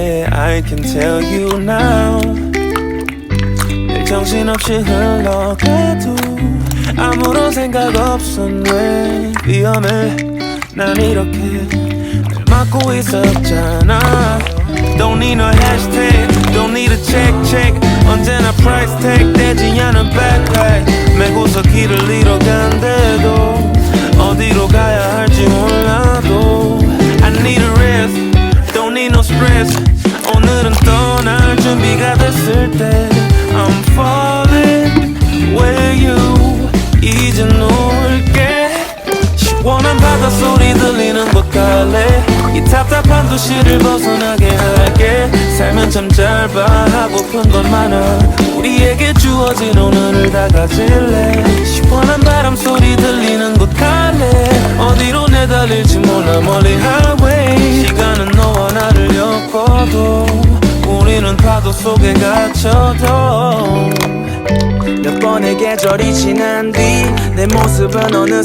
I can tell you now 늘 정신없이 흘러가도 아무런 생각 없은 왜 위험해 난 이렇게 늘 막고 있었잖아 Don't need no hashtag Don't need a check check 언제나 price tag 떼지 않은 backpack 메고서 길을 잃어 오늘은 떠날 준비가 됐을 때 I'm falling where you 이제 놓을게. 시원한 바닷소리 들리는 곳 갈래 이 답답한 도시를 벗어나게 할게. 삶은 참 짧아 하고픈 건 많아 우리에게 주어진 오늘을 다 가질래. 시원한 바람 소리 들리는 곳 갈래. 어디로 내달릴지 몰라 멀리 highway 속에 갇혀도 몇 번의 계절이 지난 뒤 내 모습은 어느